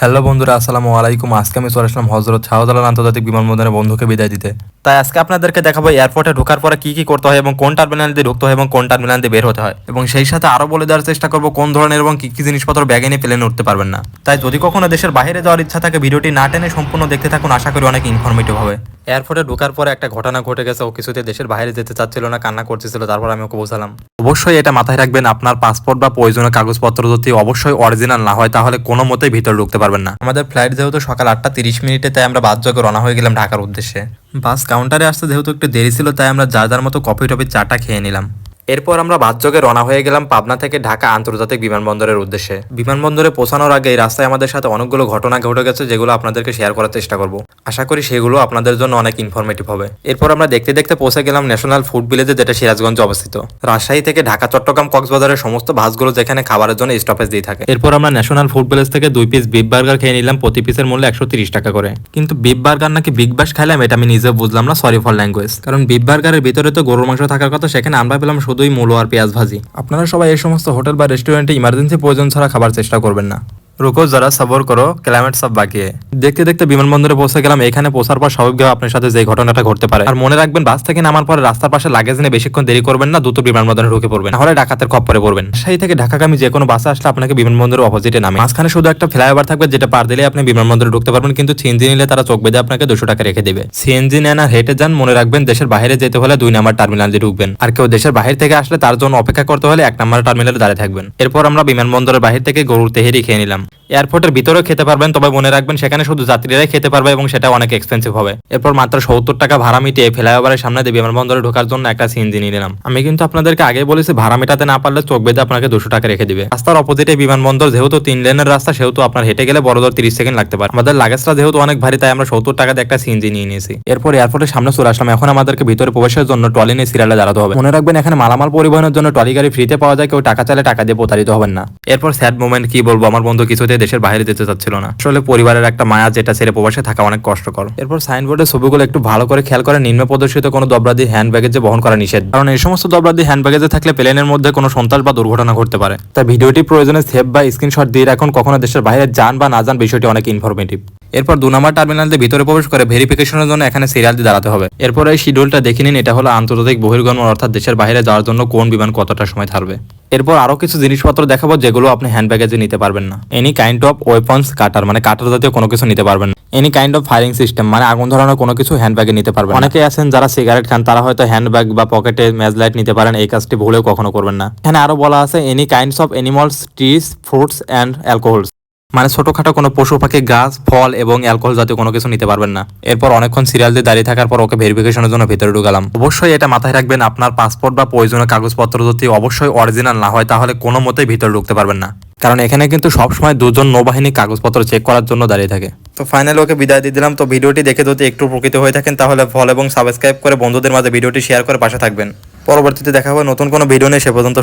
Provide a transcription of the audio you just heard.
Hello বন্ধুরা, আসসালামু আলাইকুম। আজকে আমি চলে আসলাম হজরত শাহজালাল আন্তর্জাতিক বিমানবন্দরে বন্ধুকে বিদায় দিতে। তাই আজকে আপনাদেরকে দেখাবো এয়ারপোর্টে ঢোকার পরে কি কি করতে হয় এবং কোন টার্মিনাল দিয়ে ঢুকতে হয় এবং কোন টার্মিনাল দিয়ে বের হতে হয়। এবং সেই সাথে আরও বলে দেওয়ার চেষ্টা করব কোন ধরনের এবং কী কী জিনিসপত্র ব্যাগে নিয়ে প্লেনে উঠতে পারবেন না। তাই যদি কখনো দেশের বাইরে যাওয়ার ইচ্ছা থাকে, ভিডিওটি না টেনে সম্পূর্ণ দেখতে থাকুন। আশা করি অনেক ইনফরমেটিভ হবে। এয়ারপোর্টে ঢোকার পরে একটা ঘটনা ঘটে গেছে, ও কিছুতে দেশের বাইরে যেতে চাচ্ছিল না, কান্না করতেছিল, তারপর আমি ওকে বোঝালাম। অবশ্যই এটা মাথায় রাখবেন, আপনার পাসপোর্ট বা প্রয়োজনীয় কাগজপত্র যদি অবশ্যই অরিজিনাল না হয়, তাহলে কোনো মতেই ভিতরে ঢুকতে পারবেন না। আমাদের ফ্লাইট যেহেতু সকাল আটটা তিরিশ মিনিটে, তাই আমরা বাসযোগে রওনা হয়ে গেলাম ঢাকার উদ্দেশ্যে। বাস কাউন্টারে আসতে যেহেতু একটু দেরি ছিল, তাই আমরা যার মতো কফি টফি চাটা খেয়ে নিলাম। এরপর আমরা বাসযোগে রওনা হয়ে গেলাম পাবনা থেকে ঢাকা আন্তর্জাতিক বিমানবন্দরের উদ্দেশ্যে। বিমানবন্দরে পৌঁছানোর আগে রাস্তায় আমাদের সাথে অনেকগুলো ঘটনা ঘটে গেছে যেগুলো আপনাদেরকে শেয়ার করার চেষ্টা করব। আশা করি সেগুলো আপনাদের জন্য অনেক ইনফরমেটিভ হবে। এরপর আমরা দেখতে দেখতে পৌঁছে গেলাম ন্যাশনাল ফুড ভিলেজে যেটা সিরাজগঞ্জে অবস্থিত। রাজশাহী থেকে ঢাকা, চট্টগ্রাম, কক্সবাজারের সমস্ত বাসগুলো যেখানে খাবারের জন্য স্টপেজ দিয়ে থাকে। এরপর আমরা ন্যাশনাল ফুড ভিলেজ থেকে দুই পিস বিফ বার্গার খেয়ে নিলাম, প্রতি পিসের মূল্য একশো টাকা করে। কিন্তু বিফ বার্গার নাকি বিগ বাস খাইলাম এটা আমি নিজে বুঝলাম না সরি ফর ল্যাঙ্গুয়েজ কারণ বিফ বার্গারের ভিতরে তো গরুর মাংস থাকার কথা, সেখানে আমরা পেলাম শুধুই মূলো আর পেঁয়াজ ভাজি। আপনারা সবাই এই সমস্ত হোটেল বা রেস্টুরেন্টে ইমার্জেন্সি প্রয়োজন ছাড়া খাবার চেষ্টা করবেন না। রুকো, যারা সবর করো ক্লাইমেট সব বাকি। দেখতে দেখতে বিমানবন্দরে পৌঁছে গেলাম, এখানে পৌঁছার পর স্বাভাবিকভাবে আপনার সাথে যে ঘটনাটা ঘটতে পারে। আর মনে রাখবেন, বাস থেকে নামার পরে রাস্তার পাশে লাগেজ নিয়ে বেশিক্ষণ দেরি করবেন না, দ্রুত বিমানবন্দরে ঢুকে পড়বেন। নাহলে ডাকাতের খপ্পরে পড়বেন। সেই থেকে ঢাকাগামী যে কোনো বাসে আসলে আপনাকে বিমানবন্দরের অপোজিটে নামে। মাঝখানে শুধু একটা ফ্লাইওভার থাকবে, যেটা পার দিলে আপনি বিমানবন্দরে ঢুকতে পারবেন, কিন্তু সিএনজি নিলে তারা চোখ বেঁধে আপনাকে দুশো টাকা রেখে দেবে। সিএনজি নেন আর হেঁটে যান, মনে রাখবেন, দেশের বাইরে যেতে হলে দুই নাম্বার টার্মিনাল দিয়ে ঢুকবেন। আর কেউ দেশের বাইরে থেকে আসলে তার জন্য অপেক্ষা করতে হলে এক নাম্বার টার্মিনালে দাঁড়িয়ে থাকবেন। এরপর আমরা বিমানবন্দরের বাহির থেকে গরুর তেহেরি খেয়ে নিলাম। এয়ারপোর্টের ভিতরেও খেতে পারবেন, তবে মনে রাখবেন সেখানে শুধু যাত্রীরাই খেতে পারবে এবং সেটা অনেক এক্সপেন্সিভ হবে। এরপর মাত্র সত্তর টাকা ভাড়া মিটিয়ে ফ্লাইওভারের সামনে দিয়ে বিমানবন্দরে ঢোকার জন্য একটা সিএনজি নিয়ে নিলাম। আমি কিন্তু আপনাদেরকে আগে বলেছি, ভাড়া মেটাতে না পারলে চোখ বেঁধে আপনাকে দুশো টাকা রেখে দিবে। রাস্তার অপোজিটে বিমানবন্দর, যেহেতু তিন লেনের রাস্তা, সেহেতু আপনার হেঁটে গেলে বড় দর তিরিশ সেকেন্ড লাগতে পারে। আমাদের লাগেজটা যেহেতু অনেক ভারী, তাই আমরা সত্তর টাকাতে একটা সিএনজি নিয়ে নিয়েছি। এরপর এয়ারপোর্টের সামনে চলে আসলাম। এখন আমাদেরকে ভিতরে প্রবেশের জন্য ট্রলি নিয়ে সিরিয়ালে দাঁড়াতে হবে। মনে রাখবেন, এখানে মালামাল পরিবহনের জন্য ট্রলি গাড়ি ফ্রিতে পাওয়া যায়, কেউ টাকা চালে টাকা দিয়ে প্রতারিত হবেন না। এরপর স্যাড মোমেন্ট কি বলব? আমার বন্ধু কিছুতে দেশের বাইরে যেতে চাচ্ছিল না। আসলে পরিবারের একটা মায়া যেটা ছেড়ে প্রবাসে থাকা অনেক কষ্টকর। এরপর সাইনবোর্ডের ছবিগুলো একটু ভালো করে খেয়াল করে, নিম্ন প্রদর্শিত কোনো দবরাদি হ্যান্ড ব্যাগেজে বহন করা নিষেধ। কারণ এই সমস্ত দবরাদি হ্যান্ড ব্যাগেজে থাকলে প্লেনের মধ্যে কোনো সন্ত্রাস বা দুর্ঘটনা ঘটতে পারে। তাই ভিডিওটি প্রয়োজনে সেভ বা স্ক্রিনশট দিয়ে রাখুন, কখনো দেশের বাইরে যান বা না যান, বিষয়টি অনেক ইনফরমেটিভ এরপর দু নম্বর টার্মিনাল দিয়ে ভিতরে প্রবেশ করে ভেরিফিকেশনের জন্য এখানে সিরিয়াল দিয়ে দাঁড়াতে হবে। এরপর এই শিডিউলটা দেখে নিন, এটা হলো আন্তর্জাতিক বহির্গমন, অর্থাৎ দেশের বাইরে যাওয়ার জন্য কোন বিমান কতটা সময় থাকবে। এরপর আরও কিছু জিনিসপত্র দেখাবো, যেগুলো আপনি হ্যান্ড ব্যাগেজে নিতে পারবেন না। Any kind of weapons cutter মানে কাটার জাতীয় কোনো কিছু নিতে পারবেন না। Any kind of firing system মানে আগুন ধরানোর কোনো কিছু হ্যান্ড ব্যাগে নিতে পারবেন। অনেকে আছেন যারা সিগারেট খান, তারা হয়তো হ্যান্ড ব্যাগ বা পকেটে ম্যাজ লাইট নিতে পারেন, এই কাজটি ভুলেও কখনো করবেন না। এখানে আরও বলা আছে any kinds of animals trees fruits and alcohols মানে ছোটখাটো কোনো পশু পাখি, গাছ, ফল এবং অ্যালকোহল জাতীয় কোনো কিছু নিতে পারবেন না। এরপর অনেকক্ষণ সিরিয়াল দিয়ে দাঁড়িয়ে থাকার পর ওকে ভেরিফিকেশনের জন্য ভেতরে ঢুকালাম। অবশ্যই এটা মাথায় রাখবেন, আপনার পাসপোর্ট বা প্রয়োজনীয় কাগজপত্র যদি অবশ্যই অরিজিনাল না হয়, তাহলে কোনো মতেই ভিতরে ঢুকতে পারবেন না। কারণ এখানে কিন্তু সবসময় দুজন নৌবাহিনী কাগজপত্র চেক করার জন্য দাঁড়িয়ে থাকে। তো ফাইনালি ওকে বিদায় দিয়ে দিলাম। তো ভিডিওটি দেখে যদি একটু প্রকৃত হয়ে থাকেন, তাহলে ফল এবং সাবস্ক্রাইব করে বন্ধুদের মাঝে ভিডিওটি শেয়ার করে পাশে থাকবেন। পরবর্তীতে দেখা হবে নতুন কোনো ভিডিও নিয়ে, সে পর্যন্ত